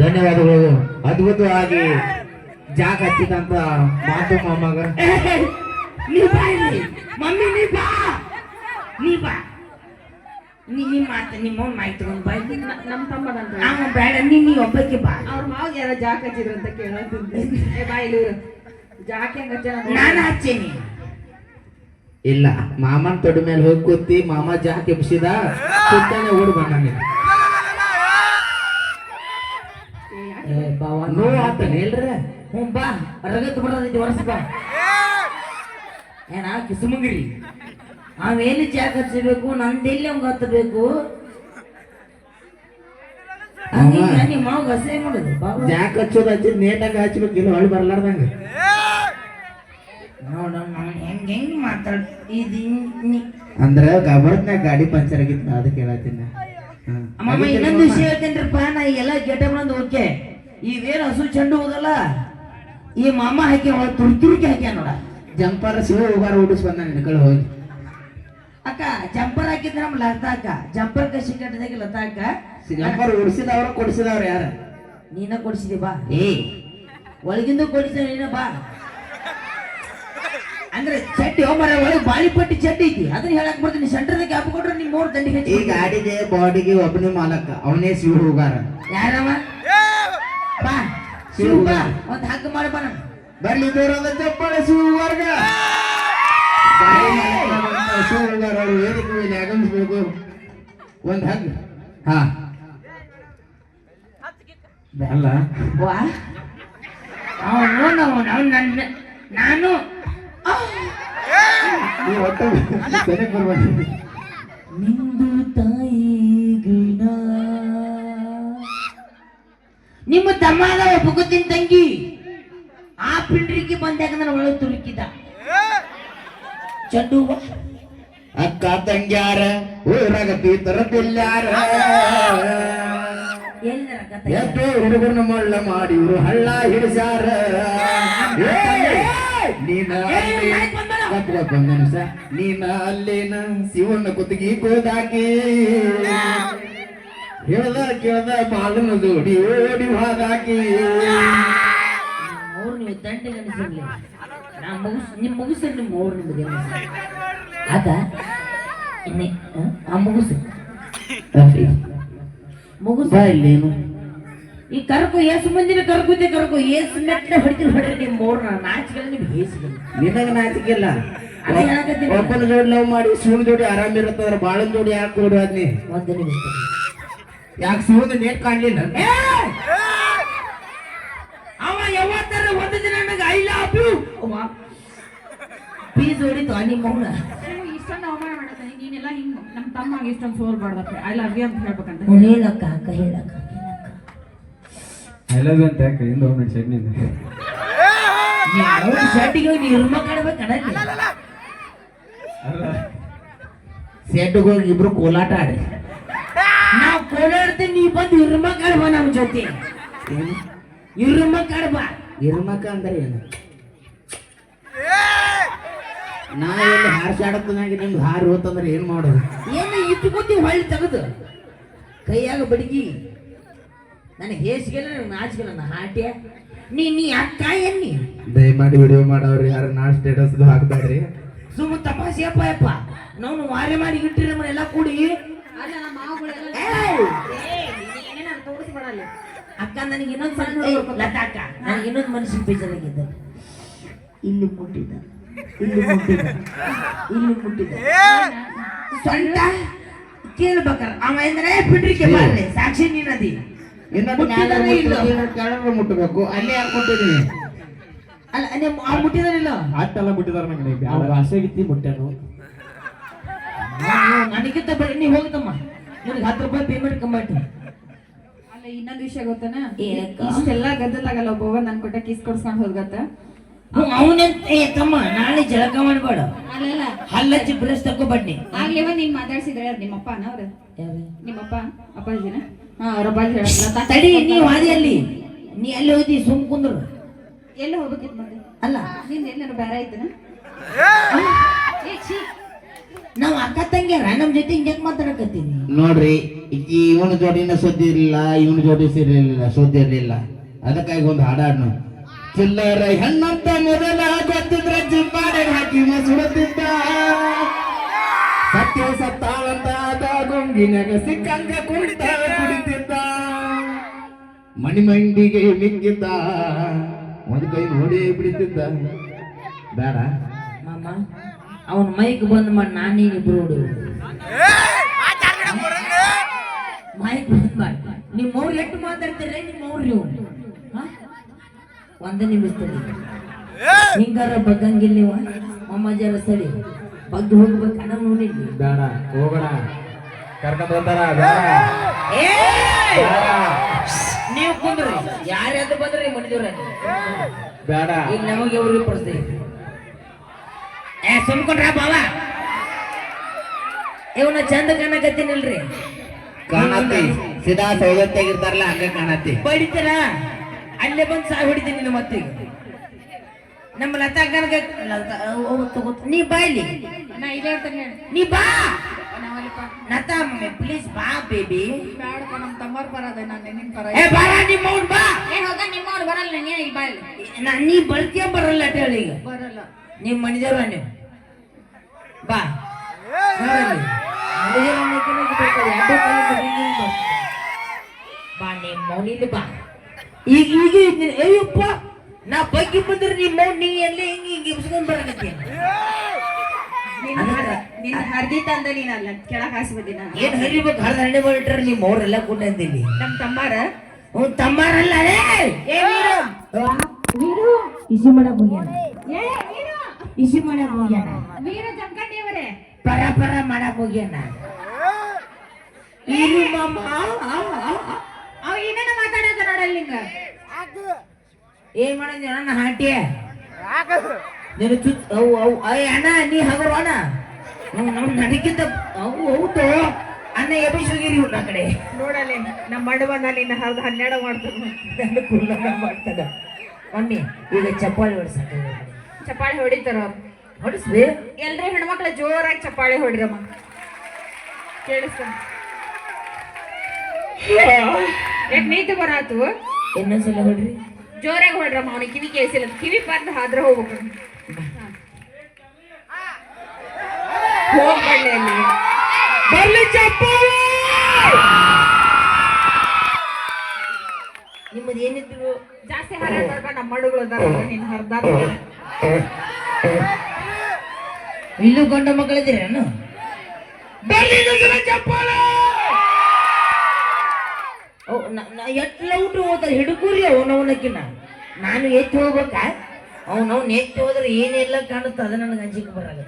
ಧನ್ಯವಾದಗಳು. ಅದ್ಭುತವಾಗಿ ಜಾಗ ಹಚ್ಚಿದಂತ ಮಾತು ಮಾಮಗ ನೀ ಬಾ ಇಲ್ಲಿ. ಮಮ್ಮಿ ನೀ ಬಾ. ನೀ ಬಾ. ನೀ ನಿಮ್ಮ ಮಾತು ನಿಮ್ಮ ಮಾಹಿತಿ ತಗೊಂಡ್ ಬಾ ಇಲ್ಲಿ. ನಮ್ಮ ಅವ ಬೇಡ ನೀ ನೀ ಒಬ್ಬಕ್ಕೆ ಬಾ. ಅವ್ರ ಮಾವ ಯಾರ ಜಾಕ್ ಹಚ್ಚಿದ್ರು ಅಂತ ಕೇಳೋದು ಏ ಬಾ ಇಲ್ಲಿ ಜಾಕೆ ನಾನು ಹಚ್ಚೀನಿ. ಇಲ್ಲ ಮಾಮನ ತೊಡ ಮೇಲೆ ಹೋಗಿ ಕೂತಿ ಮಾಮ ಜಾಕೆ ಎಬ್ಸಿದ ಸುತ್ತಾನೆ ಓಡ್ ಬಂದಾನೆ ನೋವು ಇಲ್ರ ಹ್ಞೂ ಬಾ ರಗತ್ ವರ್ಷ ಬಾ. ಏನ ಕಿಸುಮುಂಗ್ರಿ ಜಾಗ ಹಚ್ಚಬೇಕು ನಂದೆಲ್ಲಿ ಅವಂಗ ಹತ್ತಬೇಕು? ಹಂಗಿಂಗ ನಿಮ್ಮ ಮಾವ ಹಸೆ ಮಾಡೋದು ಬಾಬು ಜಾಕ್ ಹಚ್ಚೋದು ಹಚ್ಚಿದ್ ನೇಟಾಗ ಹಚ್ಬೇಕು ಇಲ್ಲ ಹೊಳ್ಳಿ ಬರ್ಲಾರ್ದಂಗ. ನೋಡ ಹೆಂಗ್ ಅಂದ್ರ ಗಬರ್ದ್ನಾಗ ಗಾಡಿ ಪಂಚರ್ ಆಗಿತ್ತು ಅದಕ್ಕೆ ಹೇಳತ್ತೀನಿ. ಅಮ್ಮ ಇನ್ನೊಂದು ವಿಷಯ ಹೇಳ್ತೇನ್ರಪ್ಪ ನಾ ಎಲ್ಲ ಗೆಟ ಬಂದು ಓಕೆ ಇವೇನು ಹಸು ಚೆಂಡು ಹೋಗಲ್ಲ ಈ ಮಾಮ ಹಾಕಿ ಒಳಗೆ ತುರ್ತುರ್ಕಿ ಹಾಕ್ಯ ನೋಡ. ಜಂಪರ್ ಶಿವ ಹೋಗಾರ ಓಡಿಸ್ ಬಂದ ನಿನ್ನ ಕಡೆ ಹೋಗಿ. ಅಕ್ಕ ಜಂಪರ್ ಹಾಕಿದ್ರೆ ನಮ್ಮ ಲತಾ ಅಕ್ಕ. ಜಂಪರ್ ಕಸಿ ಲತಾ ಅಕ್ಕ. ಜಂಪರ್ ಓಡಿಸಿದವ್ರ ಕೊಡಿಸಿದವ್ರ ಯಾರ? ನೀನ ಕೊಡಿಸಿದಿ ಬಾ. ಏ. ಒಳಗಿಂದ ಕೊಡಿಸಿದ ನೀನ ಬಾ. ಅಂದ್ರೆ ಚಟ್ಟಿ ಮರ ಒಳಗೆ ಬಾಳಿಪಟ್ಟಿ ಚಟ್ಟಿ ಐತಿ. ಅದನ್ನ ಹೇಳಕ್ ಬರ್ತೀನಿ. ಸೆಂಟರ್ದಾಗ ಕ್ಯಾಪ್ ಕೊಟ್ರೆ ನಿಮ್ ಮೂರ್ ದಂಡಿಗೆ ಈ ಗಾಡಿಗೆ ಬಾಡಿಗೆ ಒಬ್ಬನೇ ಮಾಲಕ. ಅವನೇ ಶಿವ ಹೋಗಾರ ಯಾರವ? ಬಾ. ಶಿವ ಬಾ. ಒಂದ್ ಹಗ್ ಮಾಡಿ ಬಾ ಬರ್ಲಿ ದೂರದ ಚಪ್ಪಾಳೆ ಶಿವವರ್ಗ ಹೋಗಾರ್ಗ ಗಾಡಿ ಮಾಲಕರಾದಂತ ಶಿವ ಹೋಗಾರ ಅವ್ರು ವೇದಿಕೆ ಮೇಲೆ ಆಗಮಿಸ್ಬೇಕು. ಒಂದ್ ಹಗ್. ಹಾ. ಅಲ್ಲ. ವಾ. ಅವನು ಅವನು ಅವನು ನನ್ನ ನಾನು. ನೀವು ಒಟ್ಟು ಸರಿಯಾಗಿ ಬರ್ಬಾರ್ದು ನಿಮ್ಮ ತಮ್ಮ ಅದಾವ ಬುಗುತ್ತಿನ ತಂಗಿ ಆ ಪಿಂಡ್ರಿಗೆ ಬಂದಾಗ ನಾನು ಒಳ್ಳೆ ತುರುಕಿದ. ಚಂಡು ಅಕ್ಕ ತಂಗ್ಯಾರ ಊರಾಗ ತೀತರ ತಂಗಿ? ಎಷ್ಟೋ ಹುಡುಗರನ್ನ ಮಳ್ಳ ಮಾಡಿ ಇವರು ಹಳ್ಳ ಹಿಡಿಸಾರ ನೀನ ನೀನ ಅಲ್ಲೇನ ಶಿವನ ಕುತ್ತಿಗೆ ಕೋದಾಕಿ ಹೇಳ್ದ ಕೇಳ್ದ ಬಾಳನ ಜೋಡಿ ಓಡಿ ಹೋದಾಕಿ ಅವ್ರು ನೀವು ದಂಡಿಗೆ ಅನಿಸಿರ್ಲಿ ನಾ ಮುಗಿಸ್ ಮುಗಿಸ್ರಿ ನಿಮ್ಮ ಅವ್ರು ನಿಮ್ಗೆ ಅದ ಇನ್ನೇ ಹ? ಆ ಮುಗುಸು. ಮುಗಿಸ್. ಬಾ ಇಲ್ಲೇನು ಈ ಕರ್ಕು ಏಸು ಮಂದಿನ ಕರ್ಕುತ್ತೆ ಕರ್ಕು. ಏಸು ಮೆಟ್ಟ ಹೊಡಿತೀನಿ ಹೊಡ್ರಿ ನಿಮ್ಮ ಮೂರ್ನ ನಾಚಿಕೆ ನಿಮ್ಗೆ ಹೇಸಿಗಲ್ಲ ನಿನಗ ನಾಚಿಕೆ ಇಲ್ಲ. ಒಬ್ಬನ ಜೋಡಿ ಲವ್ ಮಾಡಿ ಶಿವನ ಜೋಡಿ ಆರಾಮ ಇರುತ್ತಂದ್ರ ಬಾಳನ್ ಜೋಡಿ ಯಾಕೆ ಕೊಡುವ ಅದ್ನಿ ಒಂದು ನಿಮಿಷ. ಯಾಕೆ ಶಿವನ ನೇಟ್ ಕಾಣ್ಲಿಲ್ಲ? ಏ! ಅವ ಯಾವತ್ತರ ಒಂದು ದಿನ ನನಗೆ ಐ ಲವ್ ಯು ಪೀಸ್ ಹೊಡಿತು ನಿಮ್ಮ ಮೌನ ಇಷ್ಟೊಂದು ಅವಮಾನ ಮಾಡಿದ್ದಾನೆ ನೀನೆಲ್ಲ ಹಿಂಗ ನಮ್ಮ ತಮ್ಮ ಇಷ್ಟೊಂದು ಸೋಲ್ಬಾರ್ದಪ್ಪ ಐ ಲವ್ ಯು ಅಂತ ಹೇಳ್ಬೇಕಂತ. ಹೇಳಕ್ಕ ಅಕ್ಕ ಹೇಳಕ್ಕ ಹೇಳಕ್ಕ. ಐ ಲವ್ ಯು ಅಂತ ಯಾಕೆ ಇಂದ ಹೋಗಿ ಚಟ್ನಿಂದ ಅವ್ರ ಶರ್ಟಿಗೆ ಹೋಗಿ ನಿರ್ಮ ಕಾಡ್ಬೇಕು ಕಣಕ್ಕೆ ಸೆಟ್ಗೆ ಹೋಗಿ ಇಬ್ರು ಕೋಲಾಟ ಆಡಿ. ಕೋಲಾಡ್ತೀನಿ ನೀ ಬಂದು ಇರ್ಮ ಕಾಡ್ಬಾ ನಮ್ಮ ಜೊತೆ. ಇರ್ಮ ಕಾಡ್ಬಾ. ಇರ್ಮಕ ಅಂದ್ರೆ ಏನು? ನಾ ಎಲ್ಲಿ ಹಾರ್ಸಾಡತ್ತನಾಗಿ ನಿಮ್ಗೆ ಹಾರು ಹೋತಂದ್ರೆ ಏನ್ ಮಾಡೋದು? ಏನು ಇಟ್ಕೊತಿ ಹೊಳ್ಳಿ ತೆಗೆದು. ಕೈಯಾಗ ಬಡಗಿ. ನನಗೆ ಹೇಸಿಗೆಲ್ಲ ನಾಚಿಗೆಲ್ಲ ನನ್ನ ಹಾಟ್ಯ ನೀ ನೀ ಅಕ್ಕ ಎನ್ನಿ ದಯಮಾಡಿ ವಿಡಿಯೋ ಮಾಡೋರು ಯಾರು ನಾ ಸ್ಟೇಟಸ್ ಹಾಕ್ಬೇಡ್ರಿ. ಸುಮ್ಮ ತಪಾಸಿಯಪ್ಪ ಅಪ್ಪ ಯಪ್ಪ. ನಾವು ವಾರೆ ಮಾಡಿ ಇಟ್ಟಿರಿ ನಮ್ಮನ್ನೆಲ್ಲ ಕೂಡಿ. ಅಕ್ಕ ನನಗೆ ಇನ್ನೊಂದು ಅಕ್ಕ. ನನಗೆ ಇನ್ನೊಂದು ಮನುಷ್ಯನ ಬೇಜಾರಾಗಿದ್ದ ಇಲ್ಲಿ ಮುಟ್ಟಿದ. ಇಲ್ಲಿ ಮುಟ್ಟಿದ. ಇಲ್ಲಿ ಮುಟ್ಟಿದ. ಸೊಂಟ ಕೇಳ್ಬೇಕಾರ. ಅವ ಎಂದ್ರೆ ಬಿಡ್ರಿಕೆ ಬಾರ್ಲೆ ಸಾಕ್ಷಿ ನೀನದಿ. ಕೆಳಗೆ ಮುಟ್ಟಬೇಕು. ಅಲ್ಲೇ ಹಾಕೊಂಡಿದ್ದೀನಿ ಅಲ್ಲ ನಿಮ್ಮ ಮುಟ್ಟಿದಾರಿಲ್ಲ ಅಟ್ಟೆಲ್ಲ ಬಿಟ್ಟಿದಾರ ನಂಗೆ. ಅವ್ರ ಭಾಷೆಗಿತ್ತಿ ಮುಟ್ಟನು. ನನಗಿಂತ ಬೇರೆ ನೀ ಹೋಗ್ತಮ್ಮ ನಿನಗೆ ಹತ್ತು ರೂಪಾಯಿ ಪೇಮೆಂಟ್ ಕಂಬಾಯ್ತು ಅಲ್ಲ ಇನ್ನೊಂದು ವಿಷಯ ಗೊತ್ತನ? ಇಷ್ಟೆಲ್ಲ ಗದ್ದಲಾಗಲ್ಲ ಒಬ್ಬವ ನನ್ ಕೊಟ್ಟ ಕಿಸ್ ಕೊಡ್ಸ್ಕೊಂಡ್ ಹೋಗತ್ತ ಅವನೆಂತ ತಮ್ಮ ನಾಳೆ ಜಳಕ ಮಾಡಬೇಡ. ಅಲ್ಲಲ್ಲ ಹಲ್ಲಚ್ಚಿ ಬ್ರಷ್ ತಕೋ ಬಡ್ನಿ ಆಗ್ಲೇವ ನೀನ್ ಮಾತಾಡ್ಸಿದ್ರೆ ಯಾರು ನಿಮ್ಮಪ್ಪನ ಅವ್ರ? ನಿಮ್ಮಪ್ಪ ಅಪ್ಪಾಜಿನ? ಹಾ ಅವ್ರ ಅಪ್ಪಾಜಿ ಹೇಳಲ್ಲ ತಡಿ ನೀ ವಾದಿ ಅಲ್ಲಿ ನೀ ಅಲ್ಲಿ ಹೋದಿ ಸುಮ್ ಕುಂದ್ರು. ಎಲ್ಲಿ ಹೋಗ್ಬೇಕಿತ್ತು ಮತ್ತೆ? ಅಲ್ಲ. ನಿಂದ ಎಲ್ಲಾರು ಬೇರೆ ಐತನ ನಾವ್ ಅಕ್ಕ ತಂಗ್ಯಾರ ನಮ್ ಜೊತೆ ಹಿಂಗ್ಯಾಕ್ ಮಾತಾಡಕತ್ತೀನಿ. ನೋಡ್ರಿ ಈ ಇವನ ಜೋಡಿನ ಸುದ್ದಿ ಇರಲಿಲ್ಲ ಇವನ ಜೋಡಿ ಸೇರಿರ್ಲಿಲ್ಲ ಸುದ್ದಿ ಇರ್ಲಿಲ್ಲ. ಅದಕ್ಕಾಗಿ ಒಂದು ಹಾಡಾಡ್ನು. ಚಿಲ್ಲರ ಹೆಣ್ಣಂತ ಮೊದಲ ಗೊತ್ತಿದ್ರ ಜಿಂಬಾಡೆ ಹಾಕಿ ಸುಡುತ್ತಿದ್ದ ಸತ್ಯ ಸತ್ತಾಳಂತ ಆದ ಗೊಂಗಿನಾಗ ಸಿಕ್ಕಂಗ ಕುಡಿತ ಕುಡಿತಿದ್ದ. ಮಣಿಮಂಡಿಗೆ ಮಿಕ್ಕಿದ್ದ. ಒಂದು ಕೈ ನೋಡಿ ಬಿಡಿತಿದ್ದ. ಬೇಡ. ಮಾಮ ಅವನ್ ಮೈಕ್ ಬಂದ್ ಮಾಡಿ ನಾನೀಗ ಇಬ್ರು ಮೈಕ್ ಬಂದ್ ಮಾಡಿ. ನಿಮ್ ಅವ್ರು ಎಷ್ಟು ಮಾತಾಡ್ತೀರಿ ನಿಮ್ ಅವ್ರು ನೀವು? ಒಂದ ನಿಮಿಷದಲ್ಲಿ ಹಿಂಗಾರ ಬಗ್ಗಂಗಿಲ್ಲ ನೀವು. ಮಾಮ ಜರ ಸರಿ. ಬಗ್ಗೆ ಹೋಗ್ಬೇಕು ಅಣ್ಣ ನೋಡಿ ಬೇಡ ಹೋಗೋಣ. ಕರ್ಕೊಂಡ್ ಹೋಗ್ತಾರ. ನೀವು ಕುಂದ್ರಿ. ಯಾರ್ಯಾದ್ರು ಬಂದ್ರಿ? ಮಡಿದವ್ರ ಬೇಡ. ಈಗ ನಮಗೆ ಅವ್ರಿಗೆ ಏ ಸುಮ್ಕೊಂಡ್ರ ಬಾವ. ಇವನ ಚಂದ ಕಾಣಕತ್ತೀನಿಲ್ರಿ. ಕಾಣತ್ತಿ ಸೀದಾ ಸೌದತ್ತಾಗಿರ್ತಾರಲ್ಲ ಹಂಗ ಕಾಣತ್ತಿ. ಬಡಿತೀರ? ಅಲ್ಲೇ ಬಂದು ಸಾ ಹೊಡಿತೀನಿ ನಿನ್ನ ಮತ್ತೆ ನಮ್ಮ ಲತಾ ಕನಕ ಲತಾ ಓ, ತಗೋ ನೀ ಬಾ ಇಲ್ಲಿ. ನಾ ಇಲ್ಲೇ ಇರ್ತೇನೆ ನೀ ಬಾ. ಲತಾ ಲತಾ ಪ್ಲೀಸ್ ಬಾ ಬೇಬಿ ಬ್ಯಾಡಪ್ಪ ನಮ್ಮ ತಮ್ಮರ್ ಬರೋದ ನಾನು ನಿನ್ನ ಪರ ಏ ಬಾ ನಿಮ್ಮ ಅವ್ನ್ ಬಾ. ಏ ಹೋಗ ನಿಮ್ಮವ್ರು ಬರಲ್ಲ ನೀ ಇಲ್ಲಿ ಬಾ ಇಲ್ಲಿ. ನಾ- ನೀ ಬರ್ತೀಯ ಬರಲ್ಲ ಅಂತ ಹೇಳಿ ಈಗ. ಬರಲ್ಲ. ನೀವು ಮಣಿದೇವ್ರ ನೀವು ಬಾ ನೋಡಲ್ಲಿ. ಮಣಿದೇವ್ರ ಅನ್ನೋಕಿನ್ನ ಇದು ಬೇಕು, ಎರಡೂ ಕಾಲು ಬಾ. ಬಾ ನಿಮ್ಮ ಮೌನಿಲಿ ಬಾ ಈಗ ಈಗ ಅಯ್ಯಪ್ಪ ನಾ ಬಗ್ಗೆ ಬಂದ್ರೆ ನಿಮ್ಮ ಮೌನ್ ನೀ ಎಲ್ಲಿ ಹಿಂಗೆ ಹಿಂಗೆ ಇಬ್ಸ್ಕೊಂಡ್ ಬರಕತ್ತೀನಿ ನಿನ್ನ ಹರ- ನಿನ್ನ ಹರ್ದಿ ತಂದ ನೀನಲ್ಲ ಕೆಳಗೆ ಹಾಸ್ಬಿದ್ದಿ ಏನು ಹರಿಬೇಕು ಹರ್ದ ಹಣ್ಣೆ ಮಾಡಿಟ್ರೆ ನಿಮ್ಮ ಅವ್ರೆಲ್ಲ ಕೂಟಂತೀನಿ ನಮ್ಮ ತಮ್ಮಾರ ಹ್ಞೂ ತಮ್ಮಾರಲ್ಲ ಏ ವೀರು ವೀರು ಇಸಿ ಮಾಡಕ್ ಹೋಗ್ಯಾನ ಏ ವೀರು ಇಸಿ ಮಾಡಕ್ ಹೋಗ್ಯಾನ ವೀರ ಜಂಕಂಡಿಯವರೇ ಪರ ಪರ ಮಾಡಕ್ ಹೋಗ್ಯಾನ. ಇರು ಮಾಮ ಅವ ಏನೇನ ಮಾತಾಡಕ ನೋಡಲ್ಲ ನಿಂಗ? ಏನ್ ಮಾಡಿದ್ಯ ಅಣ್ಣ ಹಾಟಿ ನೀನು ಚುಚ್ ಅವು ಅವು ಅಯ್ಯ ಅಣ್ಣ ನೀ ಹಗರು ಅಣ್ಣ. ನಾವು ನನಗಿಂತ ಅವು ಹೌದು ಅಣ್ಣ ಎಬಿಸುಗಿರಿ ಆ ಕಡೆ. ನೋಡಲ್ಲಿ ನಮ್ಮ ಮಡವನಲ್ಲಿ ಹರ್ದ ಹನ್ನೆರಡು ಮಾಡ್ತಾನೆ ನನ್ನ ಕುಲ್ಲನ್ನ ಮಾಡ್ತದ. ಮಮ್ಮಿ ಈಗ ಚಪ್ಪಾಳಿ ಹೊಡ್ಸಕ ಚಪ್ಪಾಳಿ ಹೊಡಿತಾರ ಹೊಡಿಸ್ಬಿ ಎಲ್ರೂ ಹೆಣ್ಮಕ್ಳ ಜೋರಾಗಿ ಚಪ್ಪಾಳೆ ಹೊಡಿರಮ್ಮ. ಕೇಳಿಸ್ತ ನೀತಿ ಬರಾತು? ಇನ್ನೊಂದ್ಸಲ ಹೊಡ್ರಿ. ಜೋರಾಗಿ ಹೊಡ್ರಮ್ಮ ಅವನಿಗೆ ಕಿವಿ ಕೇಳಿಸಿಲ್ಲ. ಕಿವಿ ಬಂದು ಹಾದ್ರ ಹೋಗ್ಬೇಕು. ಹೋಗ್ಬಳ್ಳಿ ಅಲ್ಲಿ. ಬರ್ಲಿ ಚಪ್ಪಾಳಿ! ನಿಮ್ಮದು ಏನಿದ್ರು ಜಾಸ್ತಿ ಹರ ನಮ್ಮ ಮಡುಗಳು ಅದಾರ ನಿನ್ನ ಹರ್ದ ಇಲ್ಲೂ ಗಂಡ ಮಕ್ಕಳಿದ್ದೀರ ನಾನು ಬರ್ಲಿ ಇನ್ನೊಂದ್ಸಲ ಚಪ್ಪಾಳೆ ಅವ್ ನ- ನ- ಎಟ್ಲ ಊಟ ಹೋದ ಹಿಡ್ಕೂರಿ ಅವನವನಕ್ಕಿನ ನಾನು ಎತ್ತಿ ಹೋಗ್ಬೇಕಾ? ಅವನವ್ನ ಎತ್ತಿ ಹೋದ್ರೆ ಏನೆಲ್ಲ ಕಾಣುತ್ತೆ ಅದು ನನಗೆ ಅಂಜಿಕೆ ಬರಲ್ಲ.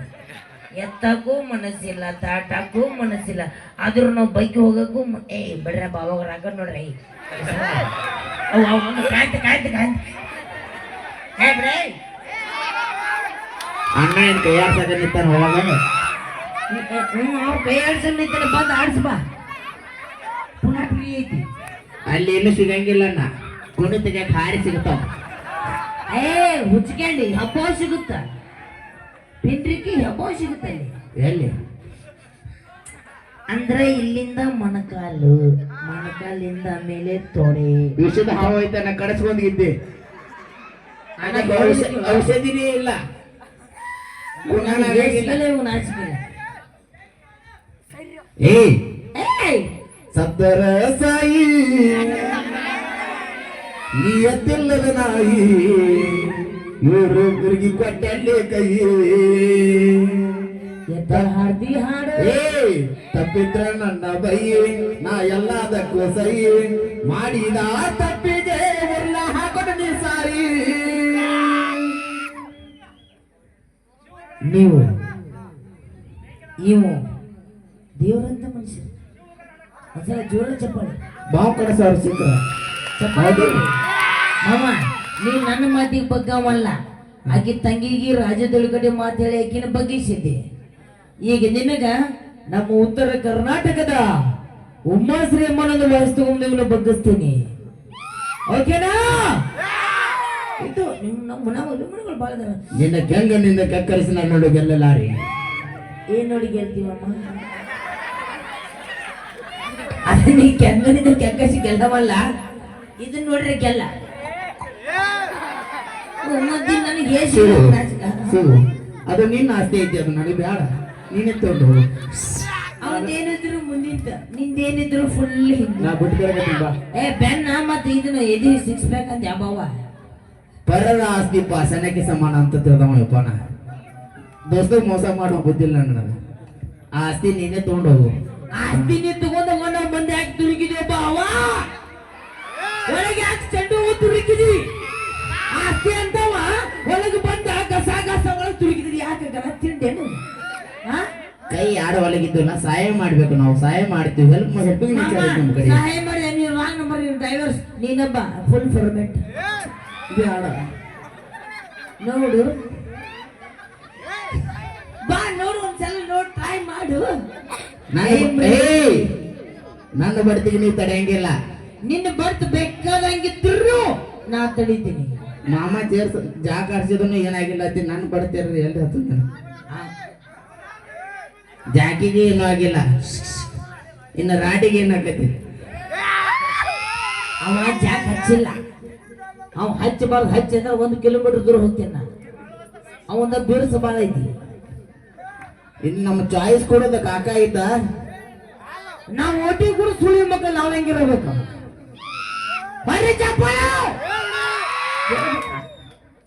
ಎತ್ತಕ್ಕೂ ಮನಸ್ಸಿಲ್ಲ, ತಾಟಕ್ಕೂ ಮನಸ್ಸಿಲ್ಲ. ಆದ್ರೂ ನಾವು ಬೈಕ್ ಹೋಗಕ್ಕೂ ಏ, ಬಿಡ್ರ ಬಾವಾಗ ರಾಕ ನೋಡ್ರಿ. ಕಾಯ್ತು ಕಾಯ್ತು ಕಾಯ್ತು ಬಿಡ್ರಿ ಅಣ್ಣ ಏನ್ ಕೈಯಾಡ್ಸಕ ನಿಂತಾನ ಒಳಗ ನಿಂತಾನೆ ಬಂದು ಆಡ್ಸ್ ಬಾ. ಪುನಃ ಫ್ರೀ ಐತಿ. ಅಲ್ಲಿ ಏನು ಸಿಗಂಗಿಲ್ಲ ಅಣ್ಣ. ಕುಣಿತಿಗೆ ಹಾರಿ ಸಿಗ್ತಾವ. ಏ ಹುಚ್ಕಂಡಿ ಹಬ್ಬ ಸಿಗುತ್ತ? ಪಿಂಡ್ರಿಕಿ ಹಬ್ಬ ಸಿಗುತ್ತೆ ಅಲ್ಲಿ? ಎಲ್ಲಿ? ಅಂದ್ರೆ ಇಲ್ಲಿಂದ ಮೊಣಕಾಲು ಮೊಣಕಾಲಿಂದ ಮೇಲೆ ತೊಡೆ. ವಿಷದ ಹಾವು ಐತೆ ಕಡಿಸ್ಕೊಂಡಿದ್ದೆ ಕಡಸ್ಕೊಂಡಿದ್ದೆ ಔಷಧಿನೇ ಇಲ್ಲ. ಗುಣನ ಆಗಿಲ್ಲ. ಇವ್ನು ಆಚಿಕಿಲ್ಲ ಏಯ್ ಏಯ್ ಸದ್ದರ ಸಾಯಿ ನಿಯತ್ತಿಲ್ಲದ ನಾಯಿ ಇವರು ಗುರುಗಿ ಕೊಟ್ಟಲ್ಲಿ ಕೈ ಎತ್ತ ಹಾಡ್ದಿ ಹಾಡು ಏ ತಪ್ಪಿದ್ರ ನನ್ನ ಬೈ ನಾ ಎಲ್ಲದಕ್ಕೂ ಸೈ ಮಾಡಿದ ತಪ್ಪಿಗೆ ಎಲ್ಲ ಹಾಕೊಂಡು ನೀ ಸಾರಿ ನೀವು ಇವು ದೇವರಂತ ಮನುಷ್ಯ. ಒಂದ್ಸಲ ಜೋರ ಚಪ್ಪಾಳೆ. ಬಾವು ಕಡೆ ಸರ್ ಸಿಕ್ಕ ಚಪ್ಪಾಳೆ. ಮಾಮ ನೀವು ನನ್ನ ಮಾತಿಗೆ ಬಗ್ಗವಲ್ಲ. ಆಕೆ ತಂಗಿಗೆ ರಾಜ್ಯದೊಳ ಕಡೆ ಮಾತು ಹೇಳಿ ಆಕಿನ ಬಗ್ಗಿಸಿದ್ದೆ. ಈಗ ನಿಮಗ ನಮ್ಮ ಉತ್ತರ ಕರ್ನಾಟಕದ ಉಮ್ಮಾಶ್ರೀ ಅಮ್ಮನನ್ನು ವಹಿಸ್ಕೊಂಡು ಇವನು ಬಗ್ಗಿಸ್ತೀನಿ. ಓಕೆನಾ ಇದು ನಿಮ್ ನಮ್ಮ ಭಾಳ ಇದಾರೆ ನಿನ್ನ ಕೆಂಗಣ್ಣಿಂದ ಕಕ್ಕರಿಸಿ ನಾನು ನೋಡಿ ಗೆಲ್ಲಲಾರಿ. ಏನ್ ನೋಡಿ ಗೆಲ್ತೀವಮ್ಮ? ಅದೇ ನೀ ಕೆಂಗಣ್ಣಿಂದ ಕೆಕ್ಕರಿಸಿ ಗೆಲ್ಲವಲ್ಲ ಇದನ್ನ ನೋಡ್ರಿ ಗೆಲ್ಲ. ನನಗೆ ಏಸು. ಅದು ನಿನ್ನ ಆಸ್ತಿ ಐತಿ ಅದು ನನಗೆ ಬೇಡ. ನೀನೇ ತಗೊಂಡು ಹೋಗು. ಅವನೇನಿದ್ರು ಮುಂದಿಂತ ನಿಂದೇನಿದ್ರು ಫುಲ್ ಹಿಂಗ ನಾ ಬಿಟ್ಟು ಬಾ. ಏ ಬೆನ್ನ ಮತ್ತೆ ಇದನ್ನ ಎದಿ ಸಿಕ್ಸ್ ಪ್ಯಾಕ್ ಅಂತ ಯಾವವ ಪರರ ಆಸ್ತಿ ಪಾಸನಕ್ಕೆ ಸಮಾನ ಅಂತ ತಿಳಿದವಪ್ಪ ನಾ ದೋಸ್ತ ಮೋಸ ಮಾಡೋ ಬುದ್ಧಿಲ್ಲ ನನಗೆ. ಆಸ್ತಿ ನೀನೆ ತಗೊಂಡೋಗು. ಆಸ್ತಿ ನೀ ತಗೊಂಡ ನಾವು ಬಂದೆ ಯಾಕೆ ತುರುಗಿದ್ಯಪ್ಪ ಅವ ಒಳಗೆ ಯಾಕೆ ಚೆಂಡು ಹೂವು ತುರುಕಿದಿ ಆಸ್ತಿ ಅಂತವ ಒಳಗೆ ಬಂದ ಕಸ ಕಸ ಒಳಗೆ ತುರುಕಿದ್ರಿ ಯಾಕೆ ಗಲ ತಿಂಡೇನು ಹಾ ಕೈ ಯಾರು ಒಳಗಿದ್ದು ಸಹಾಯ ಮಾಡ್ಬೇಕು ನಾವು ಸಹಾಯ ಮಾಡ್ತೀವಿ ಹೆಲ್ಪ್ ಹೆಲ್ಪಿಂಗ್ ಸಹಾಯ ಮಾಡಿ ನೀವು ರಾಂಗ್ ನಂಬರ್ ಡ್ರೈವರ್ಸ್ ನೀನಬ್ಬ ಫುಲ್ ಫಾರ್ಮೆಟ್ ನೋಡು. ಬಾ ನೋಡು ಒಂದ್ಸಲ ನೋಡ್ ಟ್ರೈ ಮಾಡು. ನನ್ನ ಬಡ್ತಿಗೆ ನೀವು ತಡೆಯಂಗಿಲ್ಲ ನಿನ್ನ ಬರ್ತ್ ಬೇಕಾದಂಗಿದ್ರು ನಾ ತಡಿತೀನಿ. ಮಾಮ ಸೇರ್ಸ ಜಾಗ ಆಡ್ಸಿದ್ರು ಏನಾಗಿಲ್ಲ ಅತ್ತಿ ನನ್ನ ಬಡ್ತೀರಿ ಎಲ್ಲಿ ಹತ್ತು ಆ, ಜಾಕಿಗೆ ಏನೂ ಆಗಿಲ್ಲ. ಇನ್ನು ರಾಟಿಗೆ ಏನಾಗತ್ತೆ? ಅವ ಜಾಕ್ ಹಚ್ಚಿಲ್ಲ. ಅವ ಹಚ್ಚಬಾರ್ದು ಹಚ್ಚಿ ಅಂದ್ರೆ ಒಂದು ಕಿಲೋಮೀಟರ್ ದೂರ ಹೋಗ್ತೇನೆ ನಾನು. ಅವಂದ ಬಿರುಸ ಬಾಳ ಐತಿ. ಇನ್ನು ನಮ್ಮ ಚಾಯ್ಸ್ ಕೊಡೋದ ಕಾಕ ಐತ ನಾವು ಓಟಿ ಕೂಡ ಸುಳಿ ಮಕ್ಕಳು ನಾವು ಹೆಂಗಿರಬೇಕು ಬರ್ರಿ ಚಪ್ಪಾಳ!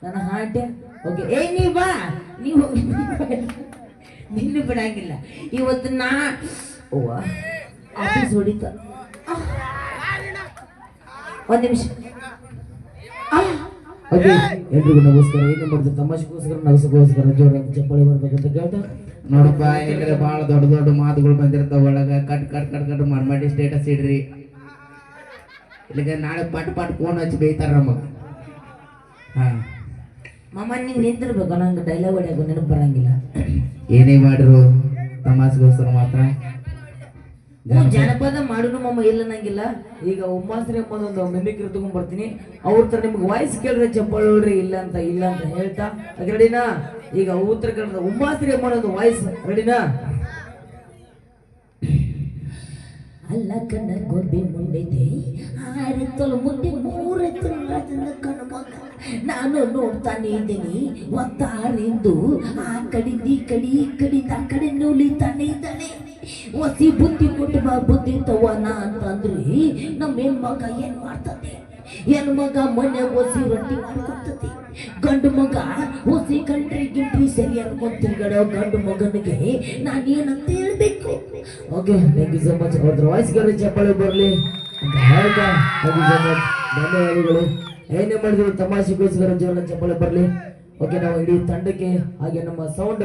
ನನ್ನ ಹಾಟೆ ಓಕೆ ಏ, ನೀ ಬಾ. ನೀವು ನಿನ್ನ ಬಿಡಂಗಿಲ್ಲ. ಇವತ್ತು ನಾ ಓವ ಆಫೀಸ್ ಹೊಡಿತ. ಒಂದ್ ನಿಮಿಷ. ಓಕೆ ಎಲ್ರಿಗೂ ನಮಸ್ಕಾರ. ಏನು ಮಾಡಿದ್ರು ತಮಾಷೆಗೋಸ್ಕರ ನಗಸಗೋಸ್ಕರ ಜೋರಾಗಿ ಚಪ್ಪಾಳೆ ಬರ್ಬೇಕಂತ ಕೇಳ್ತಾ. ನೋಡಪ್ಪ ಯಾಕಂದ್ರೆ ಭಾಳ ದೊಡ್ಡ ದೊಡ್ಡ ಮಾತುಗಳು ಬಂದಿರ್ತಾವ ಒಳಗ. ಕಟ್ ಕಟ್ ಕಟ್ ಕಟ್ ಮಾಡಿ ಮಾಡಿ ಸ್ಟೇಟಸ್ ಇಡ್ರಿ. ಇಲ್ಲಿಗೆ ನಾಳೆ ಪಟ್ ಪಟ್ ಫೋನ್ ಹಚ್ಚಿ ಬೈತಾರ ನಮಗ. ಹಾಂ. ಮಾಮ ನೀನು ನಿಂತಿರ್ಬೇಕು ನಂಗೆ ಡೈಲಾಗ್ ಹೊಡ್ಯಾಕ ನೆನಪು ಬರಂಗಿಲ್ಲ. ಏನೇ ಮಾಡಿರು ತಮಾಷೆಗೋಸ್ಕರ ಮಾತ್ರ. ಜಾನಪದ ಮಾಡುನು ಮಮ್ಮ ಇಲ್ಲ ನಂಗಿಲ್ಲ ಈಗ ಉಮ್ಮಾಸ್ರಿ ಅಮ್ಮದ ಒಂದು ಮೆಮಿಕ್ರಿ ತಗೊಂಡ್ ಬರ್ತೀನಿ. ಅವ್ರ ತರ ನಿಮ್ಗೆ ವಾಯ್ಸ್ ಕೇಳ್ರೆ ಚಪ್ಪಾಳೆ ಹೊಡ್ರಿ ಇಲ್ಲ ಅಂತ ಇಲ್ಲ ಅಂತ ಹೇಳ್ತಾ. ಅದ್ ರೆಡಿನಾ ಈಗ ಉತ್ತರ ಕನ್ನಡದ ಉಮ್ಮಾಸ್ರಿ ಅಮ್ಮನ ಒಂದು ವಾಯ್ಸ್ ರೆಡಿನಾ ಅಲ್ಲ ಕಣ್ಣ ಗೊಂಬೆ ಮುಂಡಿದೆ. ಆರತ್ತಲು ಮುಂದೆ ಮೂರು ರಾಜನ ಕಣ್ಣು ಮಗ. ನಾನು ನೋಡ್ತಾನೆ ಇದ್ದೀನಿ. ಒತ್ತಾರಿಂದು ಆ ಕಡಿಂದ ಈ ಕಡಿ ಈ ಕಡಿಂದ ಆ ಕಡೆ ನೂಲಿತಾನೆ ಇದ್ದಾನೆ. ಒಸಿ ಬುದ್ಧಿ ಕೊಟ್ಟು ಬಾ, ಬುದ್ಧಿ ತವನ ಅಂತಂದ್ರಿ. ನಮ್ಮ ಹೆಣ್ಮಗ ಏನ್ ಮಾಡ್ತದೆ ಹೆಣ್ಮಗ ಮಗ ಮನೆ ಒಸಿ ರೊಟ್ಟಿ ಮಾಡ್ಕೊತದೆ ಗಂಡು ಮಗ ಒಸಿ ಕಂಡ್ರಿ ಗಿಂಟ್ರಿ ಸರಿ ಅನ್ಕೊಂತಿರ್ಗಡ ತಿರ್ಗಾಡೋ ಗಂಡು ಮಗನಿಗೆ ನಾನೇನಂತ ಹೇಳ್ಬೇಕು? Okay thank you so much ಅವ್ರದ್ರ ವಾಯ್ಸ್ಗೆ ಚಪ್ಪಾಳೆ ಬರಲಿ. ಅಂತ ಹೇಳ್ತಾ ಥ್ಯಾಂಕ್ ಯು ಸೊ ಮಚ್ ಧನ್ಯವಾದಗಳು. ಏನೇ ಮಾಡಿದ್ರು ತಮಾಷೆಗೋಸ್ಕರ ಜೀವನ ಚಪ್ಪಾಳೆ ಬರಲಿ. ಓಕೆ, ನಾವು ಇಡೀ ತಂಡಕ್ಕೆ ಹಾಗೆ ನಮ್ಮ ಸೌಂಡ್